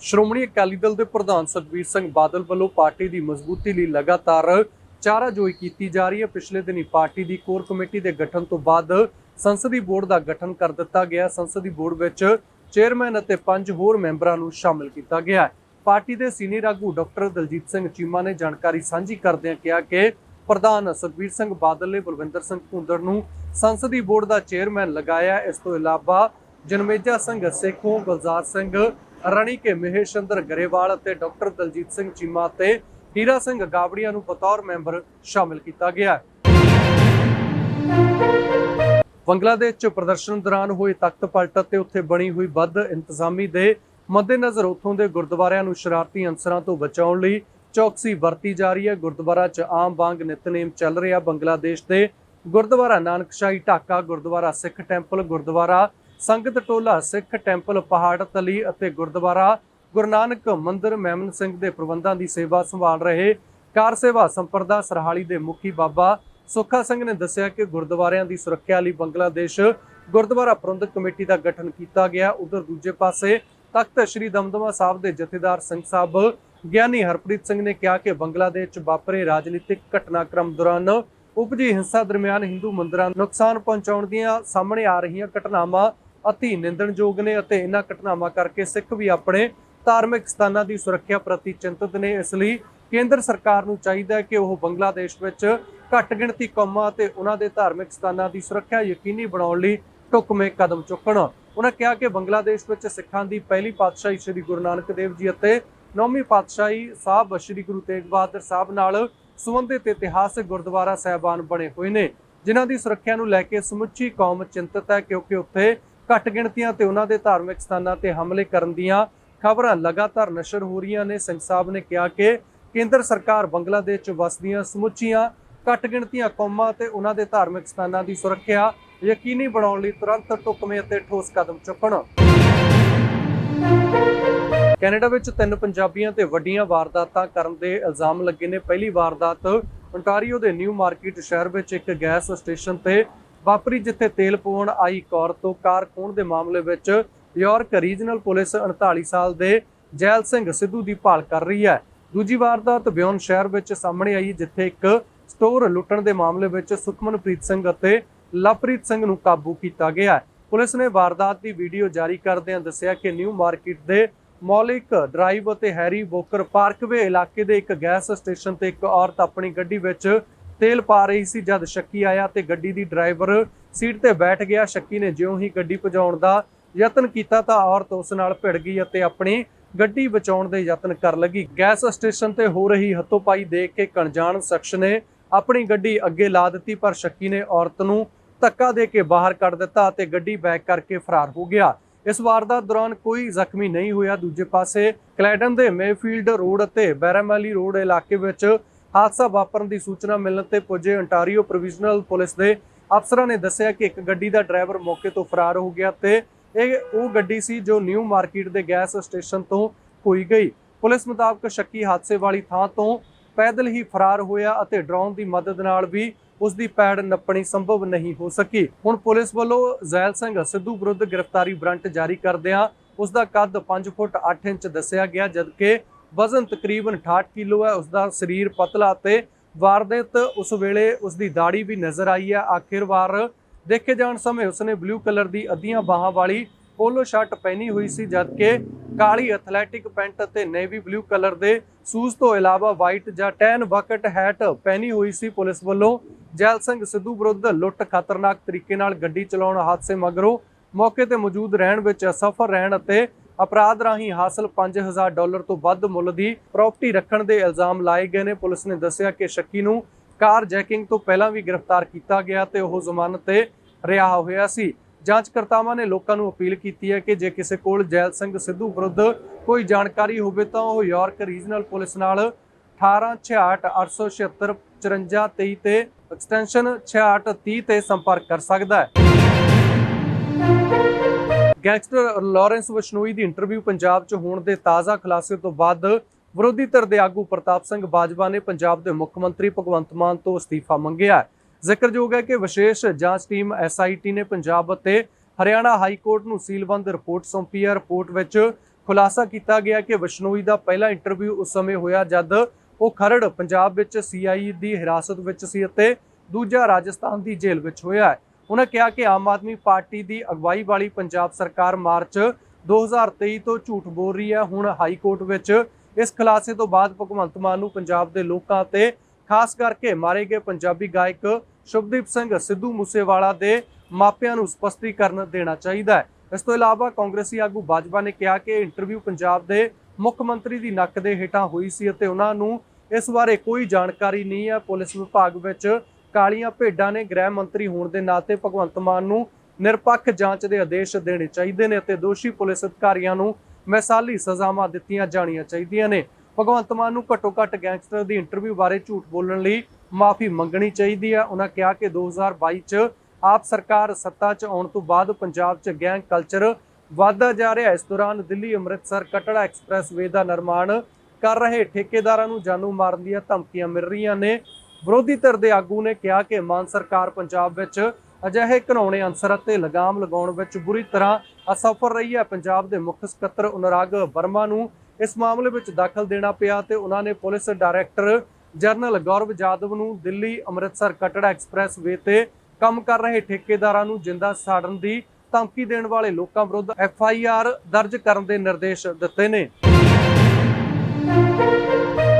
ਸ਼੍ਰੋਮਣੀ ਅਕਾਲੀ ਦਲ ਦੇ ਪ੍ਰਧਾਨ ਸੁਖਬੀਰ ਸਿੰਘ ਬਾਦਲ ਵੱਲੋਂ ਪਾਰਟੀ ਦੀ ਮਜ਼ਬੂਤੀ ਲਈ ਲਗਾਤਾਰ ਚਾਰਾਜੋਈ ਕੀਤੀ ਜਾ ਰਹੀ ਹੈ। ਪਿਛਲੇ ਦਿਨੀ ਪਾਰਟੀ ਦੀ ਕੋਰ ਕਮੇਟੀ ਦੇ ਗਠਨ ਤੋਂ ਬਾਅਦ ਸੰਸਦੀ ਬੋਰਡ ਦਾ ਗਠਨ ਕਰ ਦਿੱਤਾ ਗਿਆ। ਸੰਸਦੀ ਬੋਰਡ ਵਿੱਚ ਚੇਅਰਮੈਨ ਅਤੇ ਪੰਜ ਹੋਰ ਮੈਂਬਰਾਂ ਨੂੰ ਸ਼ਾਮਿਲ ਕੀਤਾ ਗਿਆ। ਹੈ ਪਾਰਟੀ ਦੇ ਸੀਨੀਅਰ ਆਗੂ ਡਾਕਟਰ ਦਲਜੀਤ ਸਿੰਘ ਚੀਮਾ ਨੇ ਜਾਣਕਾਰੀ ਸਾਂਝੀ ਕਰਦਿਆਂ ਕਿਹਾ ਕਿ ਪ੍ਰਧਾਨ ਸੁਖਬੀਰ ਸਿੰਘ ਬਾਦਲ ਨੇ ਬਲਵਿੰਦਰ ਸਿੰਘ ਭੁੰਦੜ ਨੂੰ ਸੰਸਦੀ ਬੋਰਡ ਦਾ ਚੇਅਰਮੈਨ ਲਗਾਇਆ। ਇਸ ਤੋਂ ਇਲਾਵਾ ਜਨਮੇਜਾ ਸਿੰਘ ਸੇਖੋਂ, ਗੁਲਜ਼ਾਰ ਸਿੰਘ ਰਣੀ ਕੇ ਮਹੇਸ਼ੰਦਰ ਗਰੇਵਾਲ ਅਤੇ ਡਾਕਟਰ ਦਲਜੀਤ ਸਿੰਘ ਚੀਮਾ ਤੇ ਹੀਰਾ ਸਿੰਘ ਗਾਬੜੀਆਂ ਨੂੰ ਬਤੌਰ ਮੈਂਬਰ ਸ਼ਾਮਿਲ ਕੀਤਾ ਗਿਆ ਹੈ। ਬੰਗਲਾਦੇਸ਼ 'ਚ ਪ੍ਰਦਰਸ਼ਨ ਦੌਰਾਨ ਹੋਏ ਤਖਤ ਪਲਟ ਅਤੇ ਉੱਥੇ ਬਣੀ ਹੋਈ ਵੱਧ ਇੰਤਜ਼ਾਮੀ ਦੇ ਮੱਦੇਨਜ਼ਰ ਉੱਥੋਂ ਦੇ ਗੁਰਦੁਆਰਿਆਂ ਨੂੰ ਸ਼ਰਾਰਤੀ ਅਨਸਰਾਂ ਤੋਂ ਬਚਾਉਣ ਲਈ ਚੌਕਸੀ ਵਰਤੀ ਜਾ ਰਹੀ ਹੈ। ਗੁਰਦੁਆਰਾ 'ਚ ਆਮ ਵਾਂਗ ਨਿਤਨੇਮ ਚੱਲ ਰਿਹਾ ਬੰਗਲਾਦੇਸ਼ ਦੇ ਗੁਰਦੁਆਰਾ ਨਾਨਕਸ਼ਾਹੀ ਢਾਕਾ, ਗੁਰਦੁਆਰਾ ਸਿੱਖ ਟੈਂਪਲ, ਗੁਰਦੁਆਰਾ ਸੰਗਤ ਟੋਲਾ, ਸਿੱਖ ਟੈਂਪਲ, ਪਹਾੜ ਤਲੀ ਅਤੇ ਗੁਰਦੁਆਰਾ ਗੁਰੂ ਨਾਨਕ ਮੰਦਿਰ ਮੈਮਨ ਸਿੰਘ ਦੇ ਪ੍ਰਬੰਧਾਂ ਦੀ ਸੇਵਾ ਸੰਭਾਲ ਰਹੇ ਕਾਰ ਸੇਵਾ ਸੰਪਰਦਾ ਸਰਹਾਲੀ ਦੇ ਮੁਖੀ ਬਾਬਾ ਸੁੱਖਾ ਸਿੰਘ ਨੇ ਦੱਸਿਆ ਕਿ ਗੁਰਦੁਆਰਿਆਂ ਦੀ ਸੁਰੱਖਿਆ ਲਈ ਬੰਗਲਾਦੇਸ਼ ਗੁਰਦੁਆਰਾ ਪ੍ਰਬੰਧਕ ਕਮੇਟੀ ਦਾ ਗਠਨ ਕੀਤਾ ਗਿਆ। ਉਧਰ ਦੂਜੇ ਪਾਸੇ ਤਖਤ ਸ੍ਰੀ ਦਮਦਮਾ ਸਾਹਿਬ ਦੇ ਜਥੇਦਾਰ ਸਿੰਘ ਸਾਹਿਬ ਗਿਆਨੀ ਹਰਪ੍ਰੀਤ ਸਿੰਘ ਨੇ ਕਿਹਾ ਕਿ ਬੰਗਲਾਦੇਸ਼ 'ਚ ਵਾਪਰੇ ਰਾਜਨੀਤਿਕ ਘਟਨਾਕ੍ਰਮ ਦੌਰਾਨ ਉਪਜੀ ਹਿੰਸਾ ਦਰਮਿਆਨ ਹਿੰਦੂ ਮੰਦਰਾਂ ਨੂੰ ਨੁਕਸਾਨ ਪਹੁੰਚਾਉਣ ਦੀਆਂ ਸਾਹਮਣੇ ਆ ਰਹੀਆਂ ਘਟਨਾਵਾਂ ਅਤੀ ਨਿੰਦਣਯੋਗ ਨੇ ਅਤੇ ਇਹਨਾਂ ਘਟਨਾਵਾਂ ਕਰਕੇ ਸਿੱਖ ਵੀ ਆਪਣੇ ਧਾਰਮਿਕ ਸਥਾਨਾਂ ਦੀ ਸੁਰੱਖਿਆ ਪ੍ਰਤੀ ਚਿੰਤਤ ਨੇ। ਇਸ ਲਈ ਕੇਂਦਰ ਸਰਕਾਰ ਨੂੰ ਚਾਹੀਦਾ ਹੈ ਕਿ ਉਹ ਬੰਗਲਾਦੇਸ਼ ਵਿੱਚ ਘੱਟ ਗਿਣਤੀ ਕੌਮਾਂ ਅਤੇ ਉਹਨਾਂ ਦੇ ਧਾਰਮਿਕ ਸਥਾਨਾਂ ਦੀ ਸੁਰੱਖਿਆ ਯਕੀਨੀ ਬਣਾਉਣ ਲਈ ਢੁਕਵੇਂ ਕਦਮ ਚੁੱਕਣ। ਉਹਨਾਂ ਕਿਹਾ ਕਿ ਬੰਗਲਾਦੇਸ਼ ਵਿੱਚ ਸਿੱਖਾਂ ਦੀ ਪਹਿਲੀ ਪਾਤਸ਼ਾਹੀ ਸ੍ਰੀ ਗੁਰੂ ਨਾਨਕ ਦੇਵ ਜੀ ਅਤੇ ਨੌਵੀਂ ਪਾਤਸ਼ਾਹੀ ਸਾਹਿਬ ਸ੍ਰੀ ਗੁਰੂ ਤੇਗ ਬਹਾਦਰ ਸਾਹਿਬ ਨਾਲ ਸੰਬੰਧਿਤ ਇਤਿਹਾਸਕ ਗੁਰਦੁਆਰਾ ਸਾਹਿਬਾਨ ਬਣੇ ਹੋਏ ਨੇ, ਜਿਨ੍ਹਾਂ ਦੀ ਸੁਰੱਖਿਆ ਨੂੰ ਲੈ ਕੇ ਸਮੁੱਚੀ ਕੌਮ ਚਿੰਤਤ ਹੈ ਕਿਉਂਕਿ ਉੱਥੇ ਘੱਟ ਗਿਣਤੀਆਂ ਤੇ ਉਹਨਾਂ ਦੇ ਧਾਰਮਿਕ ਸਥਾਨਾਂ ਤੇ ਹਮਲੇ ਕਰਨ ਦੀਆਂ ਖਬਰਾਂ ਲਗਾਤਾਰ ਨਸ਼ਰ ਹੋ ਰਹੀਆਂ ਨੇ। ਸਿੰਘ ਸਾਹਿਬ ਨੇ ਕਿਹਾ ਕਿ ਕੇਂਦਰ ਸਰਕਾਰ ਬੰਗਲਾਦੇਸ਼ 'ਚ ਵਸਦੀਆਂ ਸਮੁੱਚੀਆਂ ਘੱਟ ਗਿਣਤੀਆਂ ਕੌਮਾਂ ਤੇ ਉਹਨਾਂ ਦੇ ਧਾਰਮਿਕ ਸਥਾਨਾਂ ਦੀ ਸੁਰੱਖਿਆ ਯਕੀਨੀ ਬਣਾਉਣ ਲਈ ਤੁਰੰਤ ਢੁਕਵੇਂ ਅਤੇ ਠੋਸ ਕਦਮ ਚੁੱਕਣ। ਕੈਨੇਡਾ ਵਿੱਚ ਤਿੰਨ ਪੰਜਾਬੀਆਂ ਤੇ ਵੱਡੀਆਂ ਵਾਰਦਾਤਾਂ ਕਰਨ ਦੇ ਇਲਜ਼ਾਮ ਲੱਗੇ ਨੇ। ਪਹਿਲੀ ਵਾਰਦਾਤ ontario ਦੇ ਨਿਊ ਮਾਰਕੀਟ ਸ਼ਹਿਰ ਵਿੱਚ ਇੱਕ ਗੈਸ ਸਟੇਸ਼ਨ ਤੇ ਵਾਪਰੀ ਜਿੱਥੇ ਤੇਲ ਪਵਾਉਣ ਆਈ ਇੱਕ ਔਰਤ ਤੋਂ ਕਾਰ ਖੋਹਣ ਦੇ ਮਾਮਲੇ ਵਿੱਚ ਯਾਰਕ ਰੀਜਨਲ ਪੁਲਿਸ 39 ਸਾਲ ਦੇ ਜੈਲ ਸਿੰਘ ਸਿੱਧੂ ਦੀ ਭਾਲ ਕਰ ਰਹੀ ਹੈ। ਦੂਜੀ ਵਾਰਦਾਤ ਬਿਓਨ ਸ਼ਹਿਰ ਵਿੱਚ ਸਾਹਮਣੇ ਆਈ, ਜਿੱਥੇ ਇੱਕ ਸਟੋਰ ਲੁੱਟਣ ਦੇ ਮਾਮਲੇ ਵਿੱਚ ਸੁਖਮਨਪ੍ਰੀਤ ਸਿੰਘ ਅਤੇ ਲਵਪ੍ਰੀਤ ਸਿੰਘ ਨੂੰ ਕਾਬੂ ਕੀਤਾ ਗਿਆ ਹੈ। ਪੁਲਿਸ ਨੇ ਵਾਰਦਾਤ ਦੀ ਵੀਡੀਓ ਜਾਰੀ ਕਰਦਿਆਂ ਦੱਸਿਆ ਕਿ ਨਿਊ ਮਾਰਕੀਟ ਦੇ ਮੌਲਿਕ ਡਰਾਈਵ ਅਤੇ ਹੈਰੀ ਬੋਕਰ ਪਾਰਕਵੇ ਇਲਾਕੇ ਦੇ ਇੱਕ ਗੈਸ ਸਟੇਸ਼ਨ ਤੇ ਇੱਕ ਔਰਤ ਆਪਣੀ ਗੱਡੀ ਵਿੱਚ ਤੇਲ ਪਾ ਰਹੀ ਸੀ ਜਦ ਸ਼ੱਕੀ ਆਇਆ ਤੇ ਗੱਡੀ ਦੀ ਡਰਾਈਵਰ ਸੀਟ ਤੇ ਬੈਠ ਗਿਆ। ਸ਼ੱਕੀ ਨੇ ਜਿਉਂ ਹੀ ਗੱਡੀ ਭਜਾਉਣ ਦਾ ਯਤਨ ਕੀਤਾ ਤਾਂ ਔਰਤ ਉਸ ਨਾਲ ਭਿੜ ਗਈ ਅਤੇ ਆਪਣੀ ਗੱਡੀ ਬਚਾਉਣ ਦੇ ਯਤਨ ਕਰ ਲੱਗੀ। ਗੈਸ ਸਟੇਸ਼ਨ ਤੇ ਹੋ ਰਹੀ ਹੱਥੋਪਾਈ ਦੇਖ ਕੇ ਕਣਜਾਣ ਸ਼ਖਸ ਨੇ ਆਪਣੀ ਗੱਡੀ ਅੱਗੇ ਲਾ ਦਿੱਤੀ, ਪਰ ਸ਼ੱਕੀ ਨੇ ਔਰਤ ਨੂੰ ਧੱਕਾ ਦੇ ਕੇ ਬਾਹਰ ਕੱਢ ਦਿੱਤਾ ਅਤੇ ਗੱਡੀ ਬੈਕ ਕਰਕੇ ਫਰਾਰ ਹੋ ਗਿਆ। ਇਸ ਵਾਰਦਾਤ ਦੌਰਾਨ ਕੋਈ ਜ਼ਖਮੀ ਨਹੀਂ ਹੋਇਆ। ਦੂਜੇ ਪਾਸੇ ਕਲੈਡਨ ਦੇ ਮੇਫੀਲਡ ਰੋਡ ਅਤੇ ਬੈਰਾਮੈਲੀ ਰੋਡ ਇਲਾਕੇ ਵਿੱਚ ਹਾਦਸਾ ਵਾਪਰਨ ਦੀ ਸੂਚਨਾ ਮਿਲਣ ਤੇ ਪੁੱਜੇ ਅੰਟਾਰੀਓ ਪ੍ਰੋਵਿਜ਼ਨਲ ਪੁਲਿਸ ਦੇ ਅਫਸਰਾਂ ਨੇ ਦੱਸਿਆ ਕਿ ਇੱਕ ਗੱਡੀ ਦਾ ਡਰਾਈਵਰ ਮੌਕੇ ਤੋਂ ਫਰਾਰ ਹੋ ਗਿਆ ਤੇ ਇਹ ਉਹ ਗੱਡੀ ਸੀ ਜੋ ਨਿਊ ਮਾਰਕੀਟ ਦੇ ਗੈਸ ਸਟੇਸ਼ਨ ਤੋਂ ਖੋਈ ਗਈ। ਪੁਲਿਸ ਮੁਤਾਬਕ ਸ਼ੱਕੀ ਹਾਦਸੇ ਵਾਲੀ ਥਾਂ ਤੋਂ ਪੈਦਲ ਹੀ ਫਰਾਰ ਹੋਇਆ ਅਤੇ ਡਰੋਨ ਦੀ ਮਦਦ ਨਾਲ ਵੀ ਉਸ ਦੀ ਪੈੜ ਨੱਪਣੀ ਸੰਭਵ ਨਹੀਂ ਹੋ ਸਕੀ। ਹੁਣ ਪੁਲਿਸ ਵੱਲੋਂ ਜ਼ੈਲ ਸਿੰਘ ਸਿੱਧੂ ਵਿਰੁੱਧ ਗ੍ਰਿਫਤਾਰੀ ਵਾਰੰਟ ਜਾਰੀ ਕਰਦਿਆਂ ਉਸ ਦਾ ਕੱਦ 5 ਫੁੱਟ 8 ਇੰਚ ਦੱਸਿਆ ਗਿਆ, ਜਦਕਿ ਵਜ਼ਨ ਤਕਰੀਬਨ 68 ਕਿਲੋ ਹੈ ਉਸ ਦਾ ਸਰੀਰ ਪਤਲਾ ਅਤੇ ਵਾਰਦਿਤ ਉਸ ਵੇਲੇ ਉਸ ਦੀ ਦਾੜੀ ਵੀ ਨਜ਼ਰ ਆਈ ਹੈ। ਆਖਿਰਵਾਰ ਦੇਖੇ ਜਾਣ ਸਮੇਂ ਉਸਨੇ ਬਲੂ ਕਲਰ ਦੀ ਅੱਧੀਆਂ ਬਾਹਾਂ ਵਾਲੀ ਪੋਲੋ ਸ਼ਰਟ ਪਹਿਨੀ ਹੋਈ ਸੀ, ਜਦਕਿ ਕਾਲੀ ਐਥਲੈਟਿਕ ਪੈਂਟ ਅਤੇ ਨੇਵੀ ਬਲੂ ਕਲਰ ਦੇ ਸ਼ੂਜ਼ ਤੋਂ ਇਲਾਵਾ ਵਾਈਟ ਜਾਂ ਟੈਨ ਬਕਟ ਹੈਟ ਪਹਿਨੀ ਹੋਈ ਸੀ ਪੁਲਿਸ ਵੱਲੋਂ। ਜੈਲ ਸਿੰਘ ਸਿੱਧੂ ਵਿਰੁੱਧ ਲੁੱਟ ਖਤਰਨਾਕ ਤਰੀਕੇ ਨਾਲ ਗੱਡੀ ਚਲਾਉਣ ਹਾਦਸੇ ਮਗਰੋਂ ਮੌਕੇ ਤੇ ਮੌਜੂਦ ਰਹਿਣ ਵਿੱਚ ਅਸਫਲ ਰਹਿਣ ਅਤੇ ਅਪਰਾਧ ਰਾਹੀਂ ਹਾਸਲ 5000 ਡਾਲਰ ਤੋਂ ਵੱਧ ਮੁੱਲ ਦੀ ਪ੍ਰਾਪਰਟੀ ਰੱਖਣ ਦੇ ਇਲਜ਼ਾਮ ਲਾਏ ਗਏ ਨੇ। ਪੁਲਿਸ ਨੇ ਦੱਸਿਆ ਕਿ ਸ਼ੱਕੀ ਨੂੰ ਕਾਰ ਜੈਕਿੰਗ ਤੋਂ ਪਹਿਲਾਂ ਵੀ ਗ੍ਰਿਫਤਾਰ ਕੀਤਾ ਗਿਆ ਤੇ ਉਹ ਜ਼ਮਾਨਤ ਤੇ ਰਿਹਾ ਹੋਇਆ ਸੀ। ਜਾਂਚਕਰਤਾਵਾਂ ਨੇ ਲੋਕਾਂ ਨੂੰ ਅਪੀਲ ਕੀਤੀ ਹੈ ਕਿ ਜੇ ਕਿਸੇ ਕੋਲ ਜੈਲ ਸਿੰਘ ਸਿੱਧੂ ਵਿਰੁੱਧ ਕੋਈ ਜਾਣਕਾਰੀ ਹੋਵੇ ਤਾਂ ਉਹ ਯਾਰਕ ਰੀਜਨਲ ਪੁਲਿਸ ਨਾਲ 1866 876 ਤੇ ਐਕਸਟੈਂਸ਼ਨ 6830 ਤੇ ਸੰਪਰਕ ਕਰ ਸਕਦਾ ਹੈ। ਗੈਂਗਸਟਰ ਲਾਰੈਂਸ ਵਸ਼ਨੋਈ ਦੀ ਇੰਟਰਵਿਊ ਪੰਜਾਬ 'ਚ ਹੋਣ ਦੇ ਤਾਜ਼ਾ ਖੁਲਾਸੇ ਤੋਂ ਬਾਅਦ ਵਿਰੋਧੀ ਧਿਰ ਦੇ ਆਗੂ ਪ੍ਰਤਾਪ ਸਿੰਘ ਬਾਜਵਾ ਨੇ ਪੰਜਾਬ ਦੇ ਮੁੱਖ ਮੰਤਰੀ ਭਗਵੰਤ ਮਾਨ ਤੋਂ ਅਸਤੀਫਾ ਮੰਗਿਆ ਜ਼ਿਕਰਯੋਗ ਹੈ ਕਿ ਵਿਸ਼ੇਸ਼ ਜਾਂਚ ਟੀਮ ਐਸਆਈਟੀ ਨੇ ਪੰਜਾਬ ਅਤੇ ਹਰਿਆਣਾ ਹਾਈ ਕੋਰਟ ਨੂੰ ਸੀਲਬੰਦ ਰਿਪੋਰਟ ਸੌਂਪੀ ਹੈ। ਰਿਪੋਰਟ ਵਿੱਚ ਖੁਲਾਸਾ ਕੀਤਾ ਗਿਆ ਕਿ ਬਿਸ਼ਨੋਈ ਦਾ ਪਹਿਲਾ ਇੰਟਰਵਿਊ ਉਸ ਸਮੇਂ ਹੋਇਆ ਜਦ ਉਹ ਖਰੜ, ਪੰਜਾਬ ਵਿੱਚ ਸੀਆਈ ਦੀ ਹਿਰਾਸਤ ਵਿੱਚ ਸੀ ਅਤੇ ਦੂਜਾ ਰਾਜਸਥਾਨ ਦੀ ਜੇਲ੍ਹ ਵਿੱਚ ਹੋਇਆ ਹੈ। ਉਹਨਾਂ ਕਿਹਾ ਕਿ ਆਮ ਆਦਮੀ ਪਾਰਟੀ ਦੀ ਅਗਵਾਈ ਵਾਲੀ ਪੰਜਾਬ ਸਰਕਾਰ ਮਾਰਚ 2023 ਤੋਂ ਝੂਠ ਬੋਲ ਰਹੀ ਹੈ। ਹੁਣ ਹਾਈ ਕੋਰਟ ਵਿੱਚ ਇਸ ਖੁਲਾਸੇ ਤੋਂ ਬਾਅਦ ਭਗਵੰਤ ਮਾਨ ਨੂੰ ਪੰਜਾਬ ਦੇ ਲੋਕਾਂ ਤੇ ਖਾਸ ਕਰਕੇ ਮਾਰੇ ਗਏ ਪੰਜਾਬੀ ਗਾਇਕ ਸ਼ੁਭਦੀਪ ਸਿੰਘ ਸਿੱਧੂ ਮੂਸੇਵਾਲਾ ਦੇ ਮਾਪਿਆਂ ਨੂੰ ਸਪਸ਼ਟੀਕਰਨ ਦੇਣਾ ਚਾਹੀਦਾ ਹੈ। ਇਸ ਤੋਂ ਇਲਾਵਾ ਕਾਂਗਰਸੀ ਆਗੂ ਬਾਜਵਾ ਨੇ ਕਿਹਾ ਕਿ ਇੰਟਰਵਿਊ ਪੰਜਾਬ ਦੇ ਮੁੱਖ ਮੰਤਰੀ ਦੀ ਨੱਕ ਦੇ ਹੇਠਾਂ ਹੋਈ ਸੀ ਅਤੇ ਉਹਨਾਂ ਨੂੰ ਇਸ ਬਾਰੇ ਕੋਈ ਜਾਣਕਾਰੀ ਨਹੀਂ ਹੈ। ਪੁਲਿਸ ਵਿਭਾਗ ਵਿੱਚ ਕਾਲੀਆਂ ਭੇਡਾਂ ਨੇ ਗ੍ਰਹਿ ਮੰਤਰੀ ਹੋਣ ਦੇ ਨਾਤੇ ਭਗਵੰਤ ਮਾਨ ਨੂੰ ਨਿਰਪੱਖ ਜਾਂਚ ਦੇ ਆਦੇਸ਼ ਦੇਣੇ ਚਾਹੀਦੇ ਨੇ ਅਤੇ ਦੋਸ਼ੀ ਪੁਲਿਸ ਅਧਿਕਾਰੀਆਂ ਨੂੰ ਮਿਸਾਲੀ ਸਜ਼ਾਵਾਂ ਦਿੱਤੀਆਂ ਜਾਣੀਆਂ ਚਾਹੀਦੀਆਂ ਨੇ। ਭਗਵੰਤ ਮਾਨ ਨੂੰ ਘੱਟੋ ਘੱਟ ਗੈਂਗਸਟਰ ਦੀ ਇੰਟਰਵਿਊ ਬਾਰੇ ਝੂਠ ਬੋਲਣ ਲਈ ਮਾਫੀ ਮੰਗਣੀ ਚਾਹੀਦੀ ਹੈ। ਉਹਨਾਂ ਕਿਹਾ ਕਿ 2022 ਚ ਆਪ ਸਰਕਾਰ ਸੱਤਾ 'ਚ ਆਉਣ ਤੋਂ ਬਾਅਦ ਪੰਜਾਬ 'ਚ ਗੈਂਗ ਕਲਚਰ ਵਧਦਾ ਜਾ ਰਿਹਾ। ਇਸ ਦੌਰਾਨ ਦਿੱਲੀ ਅੰਮ੍ਰਿਤਸਰ ਕਟੜਾ ਐਕਸਪ੍ਰੈਸ ਵੇ ਦਾ ਨਿਰਮਾਣ ਕਰ ਰਹੇ ਠੇਕੇਦਾਰਾਂ ਨੂੰ ਜਾਨੂ ਮਾਰਨ ਦੀਆਂ ਧਮਕੀਆਂ ਮਿਲ ਰਹੀਆਂ ਨੇ। ਵਿਰੋਧੀ ਧਿਰ ਦੇ ਆਗੂ ਨੇ ਕਿਹਾ ਕਿ ਮਾਨ ਸਰਕਾਰ ਪੰਜਾਬ ਵਿੱਚ ਅਜਿਹੇ ਘਿਨਾਉਣੇ ਅਨਸਰ ਅਤੇ ਲਗਾਮ ਲਗਾਉਣ ਵਿੱਚ ਬੁਰੀ ਤਰ੍ਹਾਂ ਅਸਫਲ ਰਹੀ ਹੈ। ਪੰਜਾਬ ਦੇ ਮੁੱਖ ਸਕੱਤਰ ਅਨੁਰਾਗ ਵਰਮਾ ਨੂੰ ਇਸ ਮਾਮਲੇ ਵਿੱਚ ਦਾਖਲ ਦੇਣਾ ਪਿਆ ਤੇ ਉਹਨਾਂ ਨੇ police director general Gaurav Jadav ਨੂੰ ਦਿੱਲੀ ਅੰਮ੍ਰਿਤਸਰ ਕਟੜਾ ਐਕਸਪ੍ਰੈਸ ਵੇ ਤੇ ਕੰਮ ਕਰ ਰਹੇ ਠੇਕੇਦਾਰਾਂ ਨੂੰ ਜਿੰਦਾ ਸਾੜਨ ਦੀ ਧਮਕੀ ਦੇਣ ਵਾਲੇ ਲੋਕਾਂ ਵਿਰੁੱਧ ਐਫ ਆਈ ਆਰ ਦਰਜ ਕਰਨ ਦੇ ਨਿਰਦੇਸ਼ ਦਿੱਤੇ ਨੇ।